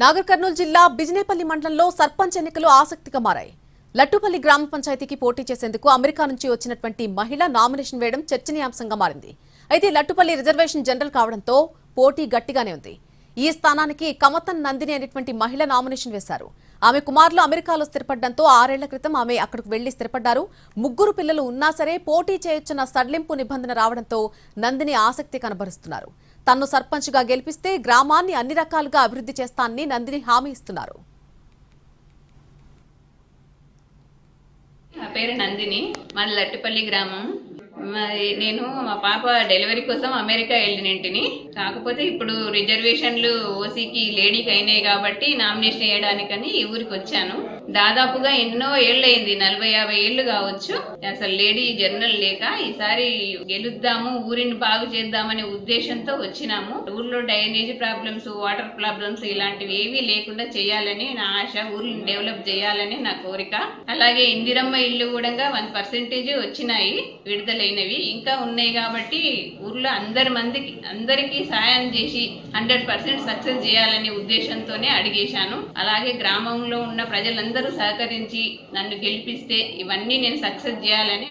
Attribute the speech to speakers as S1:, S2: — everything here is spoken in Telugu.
S1: నాగర్ కర్నూలు జిల్లా బిజినేపల్లి మండలంలో సర్పంచ్ ఎన్నికలు ఆసక్తిగా మారాయి. లట్టుపల్లి గ్రామ పంచాయతీకి పోటీ చేసేందుకు అమెరికా నుంచి వచ్చినటువంటి మహిళ నామినేషన్ వేయడం చర్చనీయాంశంగా మారింది. అయితే లట్టుపల్లి రిజర్వేషన్ జనరల్ కావడంతో పోటీ గట్టిగానే ఉంది. ఈ స్థానానికి కమతన్ నందిని అనేటువంటి మహిళ నామినేషన్ వేశారు. ఆమె కుమారులు అమెరికాలో స్థిరపడడంతో ఆరేళ్ళ క్రితం ఆమె అక్కడికి వెళ్ళి స్థిరపడ్డారు. ముగ్గురు పిల్లలు ఉన్నా సరే పోటీ చేయొచ్చన్న సడలింపు నిబంధన రావడంతో నందిని ఆసక్తి కనబరుస్తున్నారు. తన్ను సర్పంచ్గా గెలిపిస్తే గ్రామాన్ని అన్ని రకాలుగా అభివృద్ధి చేస్తానని నందిని హామీ ఇస్తున్నారు.
S2: నా పేరు నందిని. మాది లట్టుపల్లి గ్రామం. నేను మా పాప డెలివరీ కోసం అమెరికా వెళ్ళినంటిని. కాకపోతే ఇప్పుడు రిజర్వేషన్లు ఓసీకి లేడీకి అయినాయి కాబట్టి నామినేషన్ వేయడానికని ఈ ఊరికి వచ్చాను. దాదాపుగా ఎన్నో ఏళ్ళయింది నలభై యాభై ఏళ్ళు కావచ్చు. అసలు లేడీ జనరల్ లేక ఈసారి గెలుద్దాము ఊరిని బాగు చేద్దామనే ఉద్దేశంతో వచ్చినాము. ఊర్లో డ్రైనేజ్ ప్రాబ్లమ్స్ వాటర్ ప్రాబ్లమ్స్ ఇలాంటివి ఏవి లేకుండా చేయాలని నా ఆశ ఊర్ని డెవలప్ చేయాలని నా కోరిక. అలాగే ఇందిరమ్మ ఇల్లు కూడా వన్ పర్సెంటేజ్ వచ్చినాయి విడుదలైనవి. ఇంకా ఉన్నాయి కాబట్టి ఊర్లో అందరి మందికి అందరికీ సాయం చేసి హండ్రెడ్ పర్సెంట్ సక్సెస్ చేయాలనే ఉద్దేశంతోనే అడిగేశాను. అలాగే గ్రామంలో ఉన్న ప్రజలందరూ అందరూ సహకరించి నన్ను గెలిపిస్తే ఇవన్నీ నేను సక్సెస్ చేయాలని